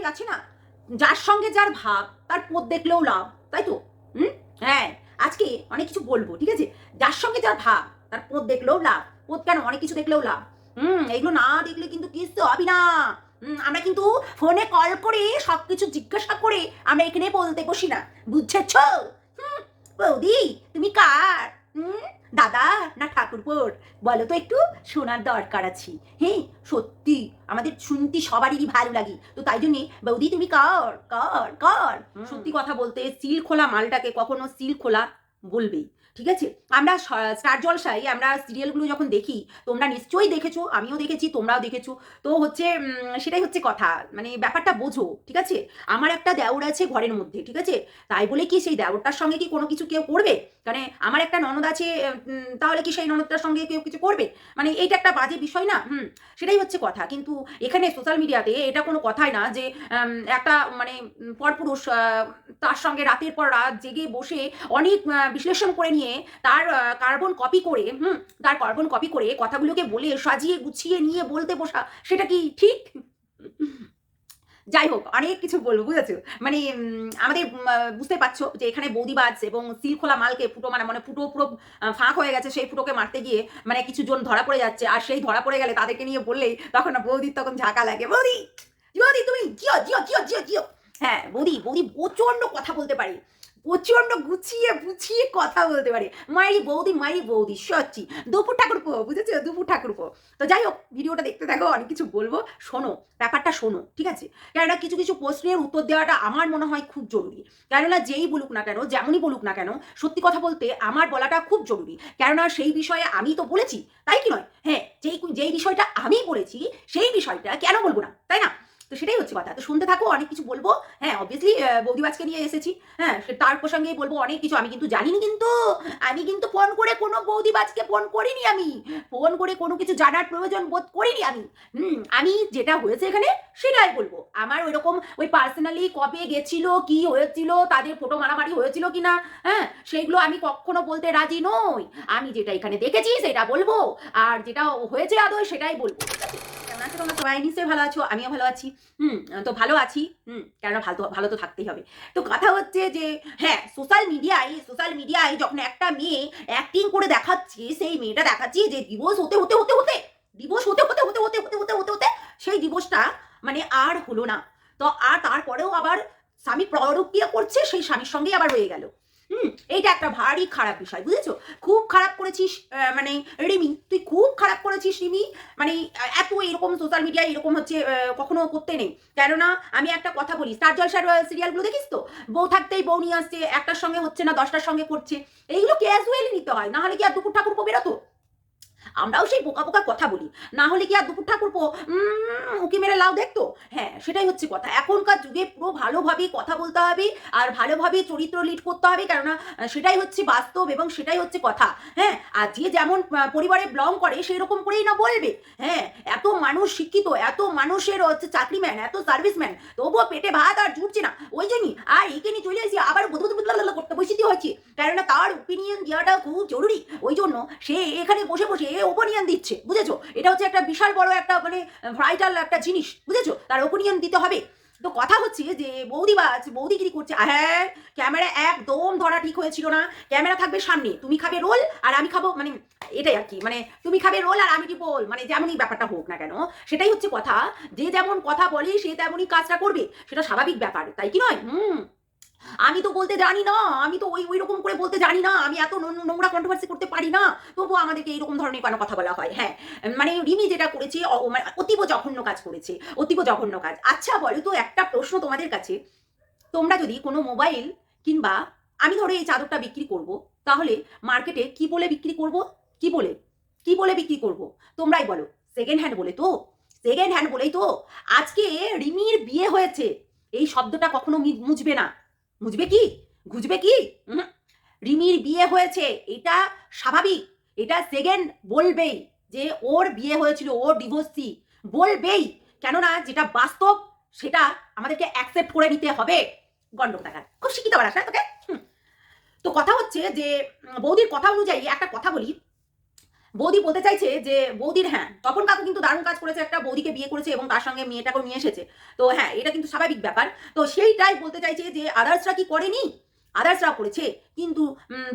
কথাই আছে না? যার সঙ্গে যার ভাব, তার পথ দেখলেও লাভ, তাই তো? হুম? হ্যাঁ আজকে অনেক কিছু বলব, ঠিক আছে? যার সঙ্গে যার ভাব, তার পথ দেখলেও লাভ, পথ কেন? অনেক কিছু দেখলেও লাভ। হুম, এগুলো না দেখলে কিন্তু কিচ্ছু হবে না। আমরা কিন্তু ফোনে কল করে সব কিছু জিজ্ঞাসা করে আমরা এখানে বলতে বসি না। বুঝেছ? বৌদি, তুমি কার? হুম? দাদা না ঠাকুরপোর? বলো তো একটু শোনার দরকার আছে। হ্যাঁ সত্যি আমাদের শুনতে সবারই ভালো লাগে। তো তাই জন্যে বৌদি তুমি কর কর কর। সত্যি কথা বলতে সিল খোলা মালটাকে কখনো সিল খোলা বলবেই, ঠিক আছে? আমরা স্টার জলসায় আমরা সিরিয়ালগুলো যখন দেখি, তোমরা নিশ্চয়ই দেখেছ, আমিও দেখেছি, তোমরাও দেখেছ। তো হচ্ছে সেটাই হচ্ছে কথা মানে ব্যাপারটা বোঝো, ঠিক আছে? আমার একটা দেওর আছে ঘরের মধ্যে, ঠিক আছে? তাই বলে কি সেই দেওরটার সঙ্গে কি কোনো কিছু কেউ করবে? মানে আমার একটা ননদ আছে তাহলে কি সেই ননদটার সঙ্গে কেউ কিছু করবে? মানে এইটা একটা বাজে বিষয় না? হুম, সেটাই হচ্ছে কথা। কিন্তু এখানে সোশ্যাল মিডিয়াতে এটা কোনো কথাই না যে একটা মানে পরপুরুষ তার সঙ্গে রাতের পর রাত জেগে বসে অনেক বিশ্লেষণ করে নিয়ে তার কার্বন কপি করে, হুম, তার কার্বন কপি করে কথাগুলোকে বলে সাজিয়ে গুছিয়ে নিয়ে বলতে বসা, সেটা কি ঠিক? যাই হোক অনেক কিছু বলব বুঝেছ? মানে আমাদের বুঝতে পারছ যে এখানে বৌদিবাজ এবং সিলখোলা মালকে ফুটো মানে মানে ফুটো পুরো ফাঁক হয়ে গেছে, সেই ফুটোকে মারতে গিয়ে মানে কিছু জন ধরা পড়ে যাচ্ছে, আর সেই ধরা পড়ে গেলে তাদেরকে নিয়ে বললেই তখন বৌদির তখন ঝাঁকা লাগে। বৌদি বৌদি তুমি, জিও জিও জিও জিও জিও। হ্যাঁ বৌদি বৌদি প্রচণ্ড কথা বলতে পারি। প্রচণ্ড গুছিয়ে বুঝিয়ে কথা বলতে পারে। মায়েরি বৌদি মায়েরি বৌদি সচ্ছি দুপুর ঠাকুর ঠাকুরপো, বুঝেছ? দুপুর ঠাকুর ঠাকুরপো। তো যাই হোক, ভিডিওটা দেখতে থাকো, অনেক কিছু বলব। শোনো, ব্যাপারটা শোনো, ঠিক আছে? কেননা কিছু কিছু প্রশ্নের উত্তর দেওয়াটা আমার মনে হয় খুব জরুরি। কেননা যেই বলুক না কেন, যেমনই বলুক না কেন, সত্যি কথা বলতে আমার বলাটা খুব জরুরি। কেননা সেই বিষয়ে আমি তো বলেছি, তাই কি নয়? হ্যাঁ যেই যেই বিষয়টা আমি বলেছি, সেই বিষয়টা কেন বলব না? তাই না? তো সেটাই হচ্ছে কথা। তো শুনতে থাকো, অনেক কিছু বলব। হ্যাঁ অবভিয়াসলি বৌদিবাজকে নিয়ে এসেছি। হ্যাঁ তার প্রসঙ্গেই বলব, অনেক কিছু আমি কিন্তু জানিনি কিন্তু, আমি কিন্তু ফোন করে কোনো বৌদিবাজকে ফোন করিনি আমি। ফোন করে কোনো কিছু জানার প্রয়োজন বোধ করিনি আমি। হুম, আমি যেটা হয়েছে এখানে সেটাই বলব। আমার ওই রকম ওই পার্সোনালি কবে গেছিল, কি হয়েছিল, তাদের ফটো মারামারি হয়েছিল কি না হ্যাঁ সেইগুলো আমি কখনো বলতে রাজি নই। আমি যেটা এখানে দেখেছি সেটা বলব। আর যেটা হয়েছে আদৌ সেটাই বলব। কেমন আছো তোমরা? সবাই নিশ্চয়ই ভালো আছো, আমিও ভালো আছি। হুম তো ভালো আছি হুম কেননা ভালো ভালো তো থাকতেই হবে তো কথা হচ্ছে যে হ্যাঁ সোশ্যাল মিডিয়ায় সোশ্যাল মিডিয়ায় যখন একটা মেয়ে অ্যাক্টিং করে দেখাচ্ছে সেই মেয়েটা দেখাচ্ছে যে দিবস হতে হতে হতে হতে দিবস হতে হতে হতে হতে হতে হতে হতে হতে সেই দিবসটা মানে আর হলো না তো আর তারপরেও আবার স্বামী প্ররক্রিয়া করছে সেই স্বামীর সঙ্গেই আবার রয়ে গেল হুম, এইটা একটা ভারী খারাপ বিষয়, বুঝেছ? খুব খারাপ করেছিস মানে রিমি, তুই খুব খারাপ করেছিস রিমি মানে এত এরকম সোশ্যাল মিডিয়ায় এরকম হচ্ছে কখনো করতে নেই। কেননা, আমি একটা কথা বলি স্টার জলসার সিরিয়ালগুলো দেখিস তো? বউ থাকতেই বউ নিয়ে আসছে, একটার সঙ্গে হচ্ছে না, দশটার সঙ্গে করছে। এইগুলো ক্যাজুয়ালি নিতে হয় না হলে কি আর দুপুর ঠাকুর বেরোতো? আমরাও সেই বোকা বোকা কথা বলি। না হলে কি আর দুপুর ঠাকুর উঁকি মেরে লাউ দেখতো? হ্যাঁ সেটাই হচ্ছে কথা। এখনকার যুগে পুরো ভালোভাবে কথা বলতে হবে আর ভালোভাবে চরিত্র লিড করতে হবে, কেননা সেটাই হচ্ছে বাস্তব এবং সেটাই হচ্ছে কথা। হ্যাঁ আর যে যেমন পরিবারে বিলং করে সেই রকম করেই না বলবে। হ্যাঁ এত মানুষ শিক্ষিত, এত মানুষের হচ্ছে চাকরিম্যান, এত সার্ভিসম্যান তবুও পেটে ভাত আর জুটছে না। ওই জন্যই আর একে নিয়ে চলে এসে আবার করতে বসিতে হচ্ছে। কেননা তার ওপিনিয়ন দেওয়াটা খুব জরুরি। ওই জন্য সে এখানে বসে বসে ওপিনিয়ন দিচ্ছে, বুঝেছ? এটা হচ্ছে একটা বিশাল বড় একটা মানে ভাইটাল একটা জিনিস, বুঝেছ? তার ওপিনিয়ন দিতে হবে। তো কথা হচ্ছে যে বৌদিবাজ বৌদিগিরি করছে হ্যাঁ ক্যামেরা একদম ধরা ঠিক হয়েছিল না। ক্যামেরা থাকবে সামনে, তুমি খাবে রোল আর আমি খাব মানে এটাই আর কি মানে তুমি খাবে রোল আর আমি কি বল মানে যেমনই ব্যাপারটা হোক না কেন, সেটাই হচ্ছে কথা। যে যেমন কথা বলে, সে তেমনই কাজটা করবে, সেটা স্বাভাবিক ব্যাপার, তাই কি নয়? হুম। আমি তো বলতে জানি না, আমি তো ওই ওই রকম করে বলতে জানি না, আমি এত নোংরা কন্ট্রোভার্সি করতে পারি না। তবুও আমাদেরকে এইরকম ধরনের কেন কথা বলা হয়? হ্যাঁ মানে রিমি যেটা করেছে মানে অতীব জঘন্য কাজ করেছে, অতীব জঘন্য কাজ। আচ্ছা বলো তো একটা প্রশ্ন তোমাদের কাছে। তোমরা যদি কোনো মোবাইল কিংবা আমি ধরো এই চাদরটা বিক্রি করব, তাহলে মার্কেটে কি বলে বিক্রি করব? কি বলে? কি বলে বিক্রি করব? তোমরাই বলো। সেকেন্ড হ্যান্ড বলে তো? সেকেন্ড হ্যান্ড বলেই তো? আজকে রিমির বিয়ে হয়েছে। এই শব্দটা কখনো মুছবে না। মুছবে কি? গুজবে কি। রিমির বিয়ে হয়েছে, এটা স্বাভাবিক। এটা সেকেন্ড বলবেই যে ওর বিয়ে হয়েছিল ওর ডিভোর্সি। বলবেই। কেননা যেটা বাস্তব, সেটা আমাদেরকে অ্যাকসেপ্ট করে নিতে হবে। গন্ডক টাকা খুব শিক্ষিত বাড়াস না তোকে? হুম। তো কথা হচ্ছে যে, বৌদির কথা অনুযায়ী একটা কথা বলি। বৌদি বলতে চাইছে যে, বৌদির হ্যাঁ তখন কাকু কিন্তু দারুণ কাজ করেছে। একটা বৌদিকে বিয়ে করেছে এবং তার সঙ্গে মেয়েটাকেও নিয়ে এসেছে। তো হ্যাঁ এটা কিন্তু স্বাভাবিক ব্যাপার। তো সেইটাই বলতে চাইছে যে আদার্সরা কি করেনি? আদার্সরা করেছে। কিন্তু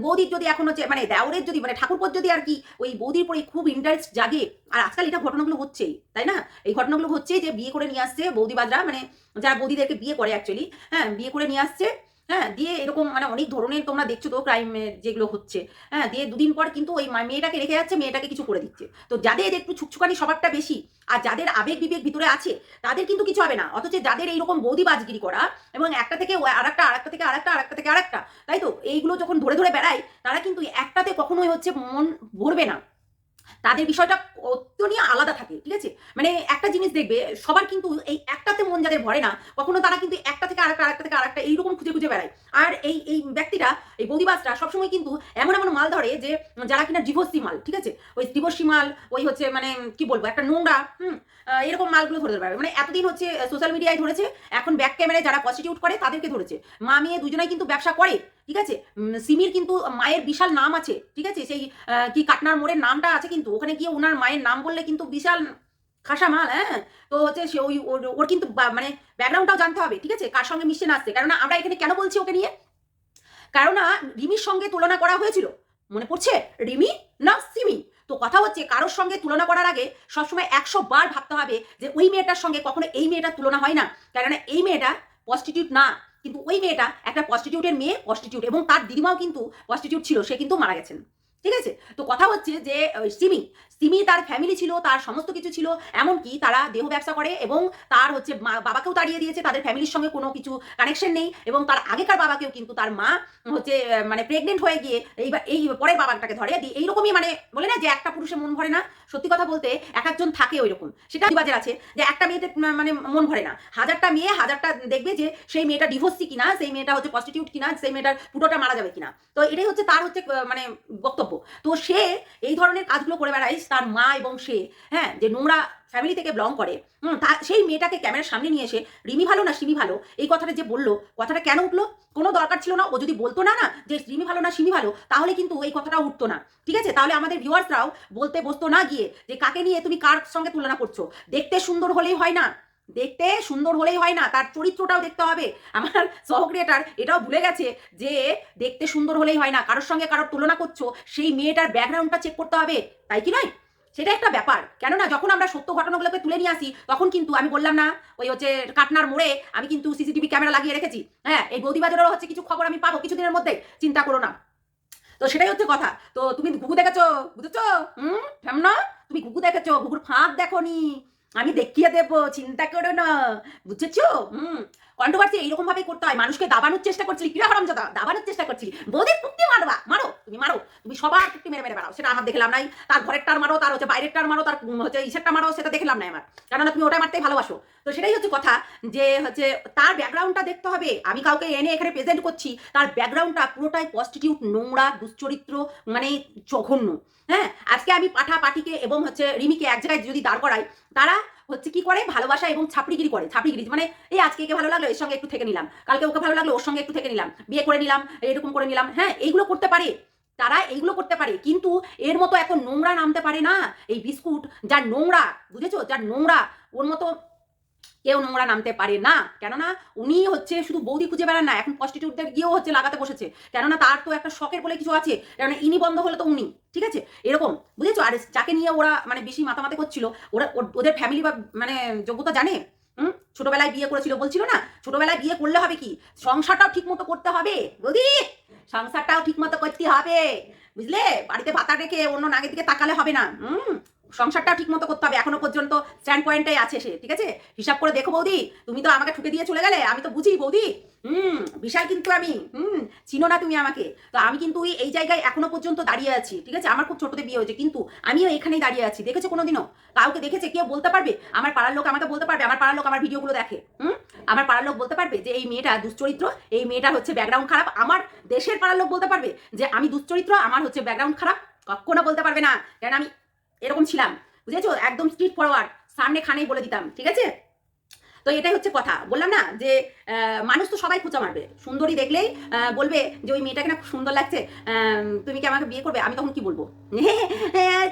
বৌদির যদি এখন হচ্ছে মানে দেওরের যদি মানে ঠাকুরপর যদি আর কি ওই বৌদির পরে খুব ইন্টারেস্ট জাগে, আর আজকাল এটা ঘটনাগুলো হচ্ছেই, তাই না? এই ঘটনাগুলো হচ্ছে যে, বিয়ে করে নিয়ে আসছে বৌদিবাজরা মানে যারা বৌদিদেরকে বিয়ে করে অ্যাকচুয়ালি হ্যাঁ বিয়ে করে নিয়ে আসছে। হ্যাঁ দিয়ে এরকম মানে অনেক ধরনের তোমরা দেখছ তো ক্রাইম যেগুলো হচ্ছে। হ্যাঁ দিয়ে দুদিন পর কিন্তু ওই মেয়েটাকে রেখে যাচ্ছে, মেয়েটাকে কিছু করে দিচ্ছে। তো যাদের একটু ছুকছুকানি স্বভাবটা বেশি আর যাদের আবেগ বিবেক ভিতরে আছে, তাদের কিন্তু কিছু হবে না। অথচ যাদের এইরকম বৌদিবাজগিরি করা এবং একটা থেকে ও- আরেকটা আরেকটা থেকে আরেকটা আরেকটা থেকে আরেকটা, তাই তো? এইগুলো যখন ধরে ধরে বেড়ায়, তারা কিন্তু একটাতে কখনোই হচ্ছে মন ভরবে না। তাদের বিষয়টা অত্যন্তই আলাদা থাকে, ঠিক আছে? মানে একটা জিনিস দেখবে, সবার কিন্তু এই একটাতে মন যাদের ভরে না, কখনো তারা কিন্তু একটা থেকে আরেকটা আরেকটা থেকে আরেকটা এইরকম খুঁজে খুঁজে বেড়ায়। আর এই এই ব্যক্তিরা, এই বৌদিবাসরা সবসময় কিন্তু এমন এমন মাল ধরে যে যারা কিনা ডিভোর্সি মাল, ঠিক আছে? ওই ডিভোর্সি মাল, ওই হচ্ছে মানে কি বলব, একটা নোংরা, হুম এরকম মালগুলো ধরে বেড়াবে মানে এতদিন হচ্ছে সোশ্যাল মিডিয়ায় ধরেছে, এখন ব্যাক ক্যামেরায় যারা প্রস্টিটিউট করে, তাদেরকে ধরেছে। মা মেয়ে দুজনেই কিন্তু ব্যবসা করে ঠিক আছে? সিমির কিন্তু মায়ের বিশাল নাম আছে, ঠিক আছে? সেই কি কাটনার মোড়ের নামটা আছে কিন্তু, ওখানে গিয়ে ওনার মায়ের নাম বললে কিন্তু বিশাল খাসা মাল হ্যাঁ? তো হচ্ছে সে ওই, ওর- কিন্তু মানে ব্যাকগ্রাউন্ডটাও জানতে হবে, ঠিক আছে? কার সঙ্গে মিশছে না আসছে কারণ আমরা এখানে কেন বলছি ওকে নিয়ে? কেননা রিমির সঙ্গে তুলনা করা হয়েছিল, মনে পড়ছে? রিমি না সিমি? তো কথা হচ্ছে কারোর সঙ্গে তুলনা করার আগে সবসময় একশো বার ভাবতে হবে যে ওই মেয়েটার সঙ্গে কখনো এই মেয়েটার তুলনা হয় না। কেননা এই মেয়েটা প্রস্টিটিউট না। কিন্তু ওই মেয়েটা একটা প্রস্টিটিউটের মেয়ে প্রস্টিটিউট এবং তার দিদিমাও কিন্তু প্রস্টিটিউট ছিল, সে কিন্তু মারা গেছেন। ঠিক আছে? তো কথা হচ্ছে যে সিমি সিমি তার ফ্যামিলি ছিল, তার সমস্ত কিছু ছিল, এমনকি তারা দেহ ব্যবসা করে এবং তার হচ্ছে মা- বাবাকেও তাড়িয়ে দিয়েছে, তাদের ফ্যামিলির সঙ্গে কোনো কিছু কানেকশন নেই এবং তার আগেকার বাবাকেও কিন্তু তার মা হচ্ছে মানে প্রেগনেন্ট হয়ে গিয়ে এইবার, এই পরের বাবাটাকে ধরে দিয়ে এইরকমই মানে বলে না যে একটা পুরুষের মন ভরে না, সত্যি কথা বলতে এক একজন থাকে ওই রকম সেটা বাজার আছে যে একটা মেয়েতে মানে মন ভরে না। হাজারটা মেয়ে হাজারটা দেখবে যে সেই মেয়েটা ডিভোর্সি কিনা, সেই মেয়েটা হচ্ছে প্রস্টিটিউট কিনা, সেই মেয়েটার পুরোটা মারা যাবে কিনা। তো এটাই হচ্ছে তার হচ্ছে মানে বক্তব্য। তো সে এই ধরনের কাজগুলো করে বেড়ায়, তার মা এবং সে হ্যাঁ যে নোংরা ফ্যামিলি থেকে বিলং করে। হুম, তা সেই মেয়েটাকে ক্যামেরার সামনে নিয়ে এসে, রিমি ভালো না সিমি ভালো? এই কথাটা যে বলল, কথাটা কেন উঠল? কোনো দরকার ছিল না, ও যদি বলতো না না, যে রিমি ভালো না সিমি ভালো, তাহলে কিন্তু এই কথাটা উঠতো না। ঠিক আছে? তাহলে আমাদের ভিউয়ার্সরাও বলতে বসতো না গিয়ে যে, কাকে নিয়ে তুমি কার সঙ্গে তুলনা করছ? দেখতে সুন্দর হলেই হয় না? দেখতে সুন্দর হলেই হয় না, তার চরিত্রটাও দেখতে হবে। আমার সহক্রিয়েটার এটাও ভুলে গেছে যে দেখতে সুন্দর হলেই হয় না, কারোর সঙ্গে কারোর তুলনা করছ, সেই মেয়েটার ব্যাকগ্রাউন্ডটা চেক করতে হবে, তাই কি নয়? সেটা একটা ব্যাপার, কেননা যখন আমরা সত্য ঘটনাগুলোকে তুলে নিয়ে আসি, তখন কিন্তু আমি বললাম না, ওই হচ্ছে কাটনার মোড়ে আমি কিন্তু সিসিটিভি ক্যামেরা লাগিয়ে রেখেছি হ্যাঁ এই বৌদিবাজারেরও হচ্ছে কিছু খবর আমি পাবো কিছুদিনের মধ্যে, চিন্তা করো না। তো সেটাই হচ্ছে কথা, তো তুমি ঘুঘু দেখেছ, বুঝেছ? হুম না তুমি ঘুঘু দেখেছ, ঘুঘুর ফাঁক দেখোনি। আমি দেখিয়ে দেব চিন্তা করো না। বুঝেছ? হুম। কন্ট্রোভার্সি এইরকম ভাবে করতে হয়, মানুষকে দাবানোর চেষ্টা করছিলি, কিরা দাদা দাবানোর চেষ্টা করছিলি। বৌদির টুকটি মারবা, মারো, তুমি মারো, তুমি সবার টুকটি মেরে মেরে বেড়াও, সেটা আমার দেখলাম নাই। তার ঘরের টার মারো, তার হচ্ছে বাইরের টার মারো, তার হচ্ছে ইসেরটা মারো, সেটা দেখলাম না আমার। কেননা তুমি ওটা মারতেই ভালোবাসো। তো সেটাই হচ্ছে কথা যে হচ্ছে তার ব্যাকগ্রাউন্ডটা দেখতে হবে। আমি কাউকে এনে এখানে প্রেজেন্ট করছি, তার ব্যাকগ্রাউন্ডটা পুরোটাই প্রস্টিটিউট নোংরা, দুশ্চরিত্র মানে জঘন্য। হ্যাঁ আজকে আমি পাঠা পাঠিকে এবং হচ্ছে রিমিকে এক জায়গায় যদি দাঁড় করাই, তারা হচ্ছে কি করে? ভালোবাসা এবং ছাপড়িগিরি করে, ছাপড়িগিরি। মানে এই আজকে একে ভালো লাগল, এর সঙ্গে একটু থেকে নিলাম। কালকে ওকে ভালো লাগল, ওর সঙ্গে একটু থেকে নিলাম। বিয়ে করে নিলাম, এরকম করে নিলাম। হ্যাঁ এইগুলো করতে পারে। তারা এইগুলো করতে পারে। কিন্তু এর মতো এত নোংরা নামতে পারে না। এই বিস্কুট, যার নোংরা, বুঝেছ? যার নোংরা, ওর মতো কেউ নোংরা নামতে পারে না। কেননা উনি হচ্ছে শুধু বৌদি খুঁজে বেড়ান না, এখন প্রস্টিটিউটদের গিয়েও হচ্ছে লাগাতে বসেছে। কেননা তার তো একটা শখের বলে কিছু আছে, কেননা ইনি বন্ধ হলে তো উনি, ঠিক আছে? এরকম, বুঝেছ? আর যাকে নিয়ে ওরা মানে বেশি মাতামাতি করছিল, ওরা ওদের ফ্যামিলি বা মানে যোগ্যতা জানে? হুম? ছোটবেলায় বিয়ে করেছিল বলছিল না? ছোটবেলায় বিয়ে করলে হবে কি? সংসারটাও ঠিক মতো করতে হবে। বৌদি, সংসারটাও ঠিক মতো করতে হবে। বুঝলে? বাড়িতে ভাতা রেখে অন্য নাগের দিকে তাকালে হবে না। হুম? সংসারটাও ঠিক মতো করতে হবে। এখনও পর্যন্ত স্ট্যান্ড পয়েন্টটাই আছে সে, ঠিক আছে? হিসাব করে দেখো বৌদি, তুমি তো আমাকে ঠুকে দিয়ে চলে গেলে, আমি তো বুঝি বৌদি। হুম, বিশাল কিন্তু আমি, হুম, চিনো না তুমি আমাকে। তো আমি কিন্তু এই জায়গায় এখনও পর্যন্ত দাঁড়িয়ে আছি, ঠিক আছে? আমার খুব ছোটতে বিয়ে হয়েছে, কিন্তু আমিও এখানেই দাঁড়িয়ে আছি। দেখেছ কোনোদিনও? কাউকে দেখেছে? কেউ বলতে পারবে? আমার পাড়ার লোক আমাকে বলতে পারবে? আমার পাড়ার লোক আমার ভিডিওগুলো দেখে, হুম? আমার পাড়ার লোক বলতে পারবে যে, এই মেয়েটা দুশ্চরিত্র, এই মেয়েটার হচ্ছে ব্যাকগ্রাউন্ড খারাপ। আমার দেশের পাড়ার লোক বলতে পারবে যে, আমি দুশ্চরিত্র, আমার হচ্ছে ব্যাকগ্রাউন্ড খারাপ। কখনো বলতে পারবে না। কেন আমি এরকম ছিলাম, বুঝেছ? একদম স্ট্রিট ফরওয়ার্ড সামনে খানেই বলে দিতাম, ঠিক আছে? তো এটাই হচ্ছে কথা। বললাম না যে মানুষ তো সবাই খোঁচা মারবে। সুন্দরী দেখলেই বলবে যে, ওই মেয়েটাকে না খুব সুন্দর লাগছে তুমি কি আমাকে বিয়ে করবে? আমি তখন কি বলব? হ্যাঁ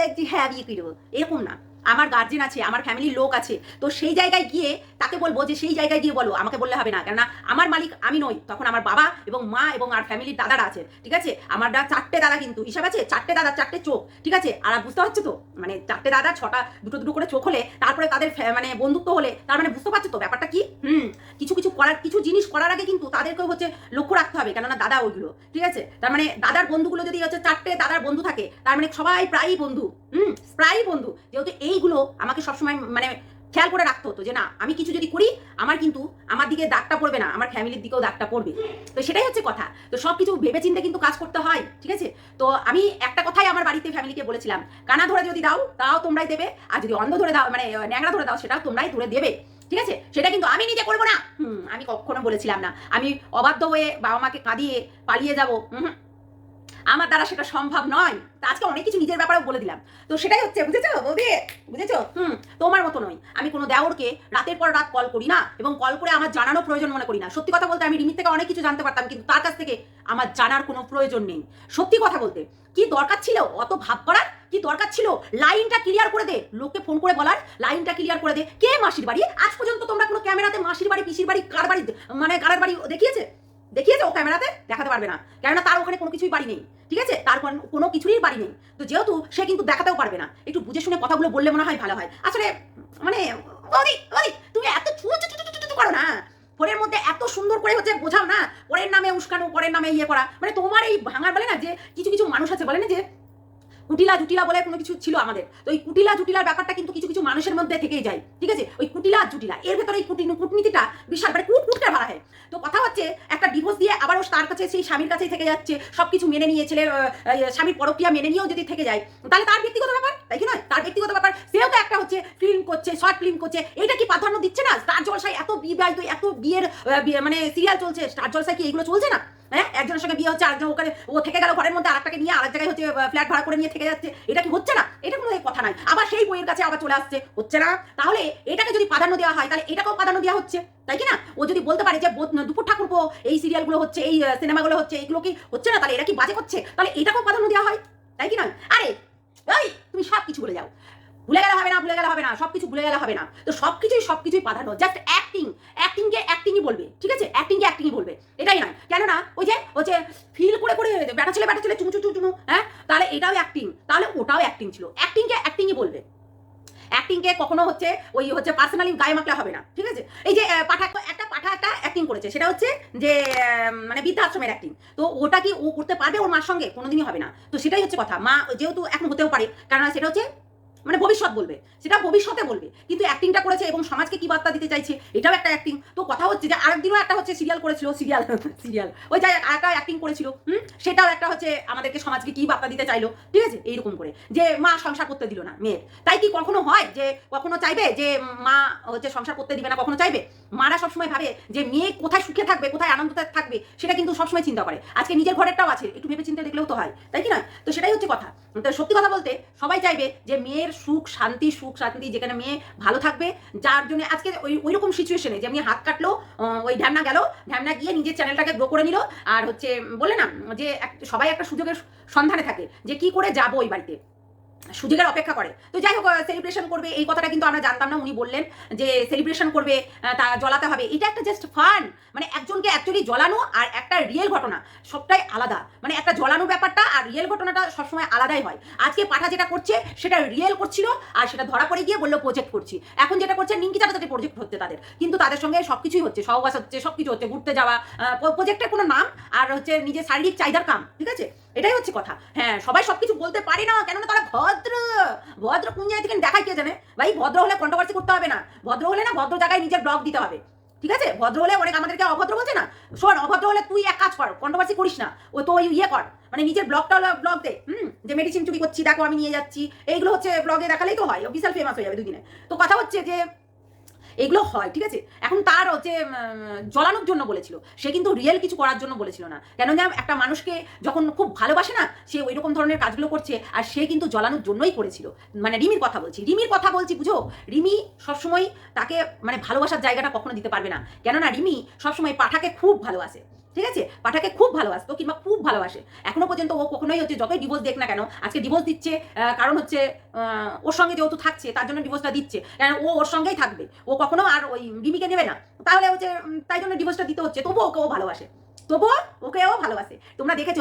লাগছে হ্যাঁ বিয়ে করব। এরকম না। আমার গার্জেন আছে, আমার ফ্যামিলির লোক আছে, তো সেই জায়গায় গিয়ে তাকে বলব যে সেই জায়গায় গিয়ে বলো, আমাকে বললে হবে না। কেননা আমার মালিক আমি নই, তখন আমার বাবা এবং মা এবং আর ফ্যামিলির দাদারা আছে, ঠিক আছে? আমার চারটে দাদা কিন্তু, হিসাব আছে? চারটে দাদা, চারটে চোখ, ঠিক আছে? আর বুঝতে পারছ তো? মানে চারটে দাদা, ছটা, দুটো দুটো করে চোখ হলে, তারপরে তাদের মানে বন্ধুত্ব হলে, তার মানে বুঝতে পারছ তো ব্যাপারটা কি? হুম, কিছু কিছু করার, কিছু জিনিস করার আগে কিন্তু তাদেরকেও হচ্ছে লক্ষ্য রাখতে হবে, কেননা দাদা ওইগুলো, ঠিক আছে? তার মানে দাদার বন্ধুগুলো যদি হচ্ছে চারটে দাদার বন্ধু থাকে, তার মানে সবাই প্রায়ই বন্ধু, হুম, প্রায়ই বন্ধু, যেহেতু এইগুলো আমাকে সবসময় মানে খেয়াল করে রাখতে হতো যে না, আমি কিছু যদি করি, আমার কিন্তু আমার দিকে দাগটা পড়বে না, আমার ফ্যামিলির দিকেও দাগটা পড়বে। তো সেটাই হচ্ছে কথা। তো সব কিছু ভেবে চিন্তে কিন্তু কাজ করতে হয়, ঠিক আছে? তো আমি একটা কথাই আমার বাড়িতে ফ্যামিলিকে বলেছিলাম, কানা ধরে যদি দাও, তাও তোমরাই দেবে, আর যদি অন্ধ ধরে দাও মানে ন্যাংরা ধরে দাও, সেটাও তোমরাই ধরে দেবে। ঠিক আছে? সেটা কিন্তু আমি নিজে করব না। হুম, আমি কখনো বলেছিলাম না। আমি অবাধ্য হয়ে বাবা মাকে কাঁদিয়ে পালিয়ে যাব। হুম। আমার দ্বারা সেটা সম্ভব নয়। তা আজকে অনেক কিছু নিজের ব্যাপারেও বলে দিলাম। তো সেটাই হচ্ছে, বুঝেছ বৌদি? বুঝেছ? হুম, তোমার মতো নয় আমি কোনো দেওরকে রাতের পর রাত কল করি না এবং কল করে আমার জানানো প্রয়োজন মনে করি না। সত্যি কথা বলতে আমি রিমির থেকে অনেক কিছু জানতে পারতাম, কিন্তু তার কাছ থেকে আমার জানার কোনো প্রয়োজন নেই। সত্যি কথা বলতে, কি দরকার ছিল অত ভাব করার? কি দরকার ছিল লাইনটা ক্লিয়ার করে দে, লোককে ফোন করে বলার, লাইনটা ক্লিয়ার করে দে। কে মাসির বাড়ি? আজ পর্যন্ত তোমরা কোনো ক্যামেরাতে মাসির বাড়ি, পিসির বাড়ি, কার বাড়ি মানে কার বাড়ি দেখিয়েছে? দেখিয়েছে ও ক্যামেরাতে? দেখাতে পারবে না। কেননা তার ওখানে কোনো কিছুই বাড়ি নেই। ঠিক আছে? তার কোনো কিছুরই বাড়ি নেই। তো যেহেতু সে কিন্তু দেখাতেও পারবে না। একটু বুঝে শুনে কথাগুলো বললে মনে হয় ভালো হয়। আসলে মানে তুমি এত ছুঁ ছুঁ ছুঁ ছুঁ ছুঁ করো না। পরের মধ্যে এত সুন্দর করে হচ্ছে বোঝাও না। পরের নামে উস্কানো, পরের নামে ইয়ে করা। মানে তোমার এই ভাঙার বলে না যে কিছু কিছু মানুষ আছে বলে না যে কুটিলা জুটিলা বলে কোনো কিছু ছিল আমাদের। তো ওই কুটিলা জুটিলার ব্যাপারটা কিন্তু কিছু কিছু মানুষের মধ্যে থেকেই যায়, ঠিক আছে? ওই কুটিলা জুটিলা, এর ভেতরে এই কুটি কূটনীতিটা বিশাল মানে কুট কুটকে ভরা হয়। তো কথা হচ্ছে, একটা ডিভোর্স দিয়ে আবারও তার কাছে, সেই স্বামীর কাছেই থেকে যাচ্ছে সব কিছু মেনে নিয়ে ছেলে স্বামীর পরক্রিয়া মেনে নিয়েও যদি থেকে যায়, তাহলে তার ব্যক্তিগত ব্যাপার? তাই কি নয়? তার ব্যক্তিগত ব্যাপার। সেও তো একটা হচ্ছে ফিল্ম করছে শর্ট ফিল্ম করছে, এটা কি প্রাধান্য দিচ্ছে না? স্টার জলসায় এত বিবাহিত, এত বিয়ের মানে সিরিয়াল চলছে স্টার জলসায় কি এগুলো চলছে না? হ্যাঁ? একজনের সঙ্গে বিয়ে হচ্ছে, আরেকজন ওখানে, ও থেকে গেল ঘরের মধ্যে, আরেকটাকে নিয়ে আরেক জায়গায় হচ্ছে ফ্ল্যাট ভাড়া করে নিয়ে থেকে যাচ্ছে। এটা কি হচ্ছে না? এটা কোনো কথা নাই আবার সেই বইয়ের কাছে আবার চলে আসছে। হচ্ছে না? তাহলে এটাকে যদি প্রাধান্য দেওয়া হয়, তাহলে এটাকেও প্রাধান্য দেওয়া হচ্ছে। তাই কি না? ও যদি বলতে পারে যে দুপুর ঠাকুরপো, এই সিরিয়ালগুলো হচ্ছে, এই সিনেমাগুলো হচ্ছে এইগুলো কি হচ্ছে না? তাহলে এটা কি বাজে হচ্ছে তাহলে এটাকেও প্রাধান্য দেওয়া হয়। তাই কি নয়? আরে তুমি সব কিছু ভুলে যাও। ভুলে গেলে হবে না, ভুলে গেলে হবে না সব কিছু ভুলে গেলে হবে না। তো সব কিছুই সব কিছুই প্রাধান্য জাস্ট অ্যাক্টিং অ্যাক্টিংকে অ্যাক্টিংই বলবে, ঠিক আছে? অ্যাক্টিংকে অ্যাক্টিংই বলবে, এটাই নয়। কেননা ওই যে যে ফিল করে করে ব্যাটা ছেলে ব্যাটা ছেলে, চুমু চুমু চুমু হ্যাঁ? তাহলে এটাও অ্যাক্টিং তাহলে ওটাও অ্যাক্টিং ছিল। অ্যাক্টিংকে অ্যাক্টিংই বলবে। অ্যাক্টিংকে কখনো হচ্ছে ওই হচ্ছে পার্সোনালি গায়ে মাখলে হবে না, ঠিক আছে? এই যে পাঠা, একটা পাঠা একটা অ্যাক্টিং করেছে, সেটা হচ্ছে যে মানে বৃদ্ধাশ্রমের অ্যাক্টিং তো ওটা কি ও করতে পারবে ওর মার সঙ্গে? কোনোদিনই হবে না। তো সেটাই হচ্ছে কথা। মা যেহেতু এখন হতেও পারে কারণ সেটা হচ্ছে মানে ভবিষ্যৎ বলবে, সেটা ভবিষ্যতে বলবে। কিন্তু অ্যাক্টিংটা করেছে এবং সমাজকে কি বার্তা দিতে চাইছে, এটাও একটা অ্যাক্টিং তো কথা হচ্ছে যে আরেকদিনও একটা হচ্ছে সিরিয়াল করেছিল সিরিয়াল সিরিয়াল ওই যে আরেকটা অ্যাক্টিং করেছিল, হুম? সেটাও একটা হচ্ছে আমাদেরকে সমাজকে কি বার্তা দিতে চাইলো, ঠিক আছে? এইরকম করে। যে মা সংসার করতে দিল না, মেয়ের। তাই কি কখনো হয় যে কখনো চাইবে যে মা হচ্ছে সংসার করতে দিবে না, কখনো চাইবে? মারা সবসময় ভাবে যে মেয়ে কোথায় সুখে থাকবে, কোথায় আনন্দতে থাকবে, সেটা কিন্তু সবসময় চিন্তা করে। আজকে নিজের ঘরেরটাও আছে, একটু ভেবে চিন্তা দেখলেও তো হয়, তাই কি না তো সেটাই হচ্ছে কথা। তো সত্যি কথা বলতে সবাই চাইবে যে মেয়ের সুখ, শান্তি সুখ, শান্তি, যেখানে মেয়ে ভালো থাকবে, যার জন্য আজকে ওই ওই রকম সিচুয়েশনে আমি হাত কাটলো ওই ঢ্যামনা গেল, ঢ্যামনা গিয়ে নিজের চ্যানেলটাকে গ্রো করে নিল, আর হচ্ছে, বলে না, যে সবাই একটা সুযোগের সন্ধানে থাকে, যে কি করে যাব ওই বাড়িতে। সুযোগের অপেক্ষা করে। তো যাই হোক সেলিব্রেশন করবে, এই কথাটা কিন্তু আমরা জানতাম না, উনি বললেন যে সেলিব্রেশন করবে তা জ্বলাতে হবে। এটা একটা জাস্ট ফান মানে একজনকে অ্যাকচুয়ালি জ্বলানো আর একটা রিয়েল ঘটনা, সবটাই আলাদা। মানে একটা জ্বলানো ব্যাপারটা আর রিয়েল ঘটনাটা সবসময় আলাদাই হয়। আজকে পাঠা যেটা করছে, সেটা রিয়েল করছিল আর সেটা ধরা পড়ে গিয়ে বলল প্রজেক্ট করছি। এখন যেটা করছে নিঙ্কি চাটাচাটি প্রজেক্ট হচ্ছে তাদের। কিন্তু তাদের সঙ্গে সব কিছুই হচ্ছে, সহবাস হচ্ছে সব কিছু হচ্ছে, ঘুরতে যাওয়া প্রজেক্টের কোনো নাম আর হচ্ছে নিজের শারীরিক চাহিদার কাম, ঠিক আছে? এটাই হচ্ছে কথা। হ্যাঁ সবাই সবকিছু বলতে পারে না, কেননা তারা ভদ্র। ভদ্র কোন জায়গা থেকে দেখায় কে জানে? ভাই, ভদ্র হলে কন্ট্রোভার্সি করতে হবে না। ভদ্র হলে না ভদ্র জায়গায় নিজের ব্লগ দিতে হবে। ঠিক আছে? ভদ্র হলে অনেক আমাদেরকে অভদ্র বলছে না? শোন, অভদ্র হলে তুই এক কাজ কর কন্ট্রোভার্সি করিস না। ও তো ওই ইয়ে কর মানে নিজের ব্লগটা ব্লগ দে। হুম? যে মেডিসিন চুরি করছি, দেখো আমি নিয়ে যাচ্ছি। এইগুলো হচ্ছে ব্লগে দেখালেই তো হয় বিশাল ফেমাস হয়ে যাবে দুদিনে। তো কথা হচ্ছে যে এগুলো হয়, ঠিক আছে? এখন তার হচ্ছে জ্বলানোর জন্য বলেছিল। সে কিন্তু রিয়েল কিছু করার জন্য বলেছিল না। কেন না একটা মানুষকে যখন খুব ভালোবাসে না, সে ওই রকম ধরনের কাজগুলো করছে, আর সে কিন্তু জ্বলানোর জন্যই করেছিল। মানে রিমির কথা বলছি। রিমির কথা বলছি, বুঝো? রিমি সবসময় তাকে মানে ভালোবাসার জায়গাটা কখনো দিতে পারবে না। কেননা রিমি সবসময় পাঠাকে খুব ভালোবাসে। ঠিক আছে? পাঠাকে খুব ভালোবাসতো কিংবা খুব ভালোবাসে। এখনও পর্যন্ত ও কখনোই হচ্ছে যতই ডিভোর্স দেখ না কেন, আজকে ডিভোর্স দিচ্ছে কারণ হচ্ছে ওর সঙ্গে যেহেতু থাকছে, তার জন্য ডিভোর্সটা দিচ্ছে। কারণ ও ওর সঙ্গেই থাকবে। ও কখনো আর ওই রিমিকে নেবে না। তাহলে হচ্ছে তাই জন্য ডিভোর্সটা দিতে হচ্ছে। তবুও ওকে ও ভালোবাসে। তবুও ওকেও ভালোবাসে। তোমরা দেখেছ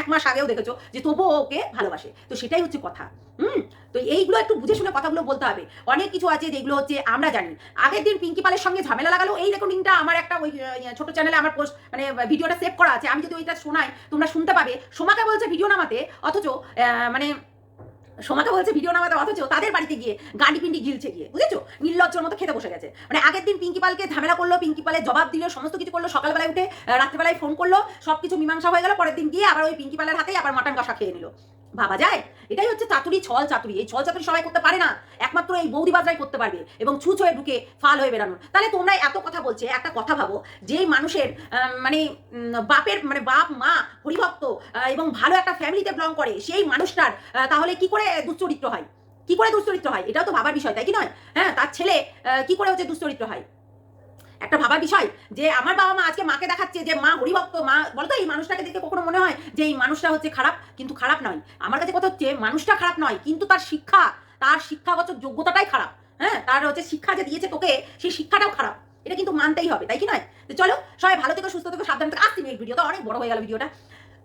এক মাস আগেও দেখেছ যে তবুও ওকে ভালোবাসে। তো সেটাই হচ্ছে কথা। হুম? তো এইগুলো একটু বুঝে শুনে কথাগুলো বলতে হবে। অনেক কিছু আছে যেগুলো হচ্ছে আমরা জানি। আগের দিন পিঙ্কি পালের সঙ্গে ঝামেলা লাগালো এই রেকর্ডিংটা আমার একটা ওই আহ, ছোট চ্যানেলে আমার পোস্ট মানে ভিডিওটা সেভ করা আছে। আমি যদি ওইটা শোনাই তোমরা শুনতে পাবে। সোমাকে বলছে ভিডিও নামাতে অথচ মানে সোমাকে বলছে ভিডিও নামাতে অথচ তাদের বাড়িতে গিয়ে গান্ডি পিন্ডি গিলছে গিয়ে, বুঝেছ? নির্লজ্জর মতো খেতে বসে গেছে। মানে আগের দিন পিঙ্কি পালকে ঝামেলা করল, পিঙ্কি পালের জবাব দিল, সমস্ত কিছু করল, সকালবেলায় উঠে রাত্রিবেলায় রাত্রেবেলায় ফোন করল সব কিছু মীমাংসা হয়ে গেল, পরের দিন গিয়ে আবার ওই পিঙ্কি পালের হাতেই আবার মাটন কষা খেয়ে নিল। ভাবা যায়? এটাই হচ্ছে চাতুরি, ছল চাতুরি। এই ছল চাতুরি সবাই করতে পারে না। একমাত্র এই বৌদি বাজরাই করতে পারবে এবং ছুঁচ হয়ে ঢুকে ফাল হয়ে বেরানো তাহলে তোমরা এত কথা বলছে, একটা কথা ভাবো, যেই মানুষের মানে বাপের মানে বাপ, মা, হরিভক্ত এবং ভালো একটা ফ্যামিলিতে বিলং করে, সেই মানুষটার তাহলে কি করে দুশ্চরিত্র হয়? কি করে দুশ্চরিত্র হয়? এটাও তো ভাবার বিষয়, তাই কি নয়? হ্যাঁ তার ছেলে কি করে হচ্ছে দুশ্চরিত্র হয়? একটা ভাবার বিষয় যে আমার বাবা মা আজকে মাকে দেখাচ্ছে যে মা হরিভক্ত, মা বলতো এই মানুষটাকে দেখে কখনো মনে হয় যে এই মানুষটা হচ্ছে খারাপ? কিন্তু খারাপ নয়। আমার কাছে কথা হচ্ছে মানুষটা খারাপ নয়, কিন্তু তার শিক্ষা, তার শিক্ষাগত যোগ্যতাটাই খারাপ। হ্যাঁ? তার হচ্ছে শিক্ষা যে দিয়েছে তোকে, সেই শিক্ষাটাও খারাপ। এটা কিন্তু মানতেই হবে, তাই কি নয়? তো চলো, সবাই ভালো থেকে, সুস্থ থেকে, সাবধান থেকে। আসছি এই ভিডিওটা অনেক বড় হয়ে গেল ভিডিওটা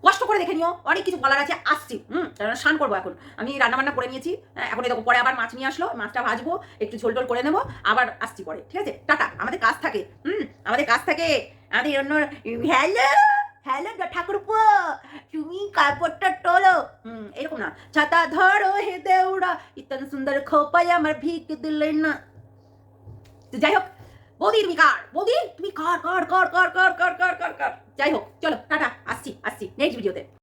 কষ্ট করে দেখে নিও। অনেক কিছু বলার আছে আসছি। হুম কারণ স্নান করব এখন। আমি রান্না বান্না করে নিয়েছি। হ্যাঁ, এখন দেখো পরে আবার মাছ নিয়ে আসলো। মাছটা ভাজবো একটু ঝোল টোল করে নেব আবার আসছি পরে। ঠিক আছে? টাটা। আমাদের কাজ থাকে। হুম আমাদের কাজ থাকে। আমাদের অন্য হ্যালো হ্যালো ঠাকুরপো তুমি কাপড়টা টোলো হুম এরকম না। ছাতা ধরো হে দেউড়া ইতন সুন্দর খোপাই আমার ভিক দিলে না। যাই হোক বৌদি তুমি কার? বৌদি তুমি কার কার কার কার কার কার কার কার? যাই হোক চলো টাটা আসছি আসছি নেক্সট ভিডিওতে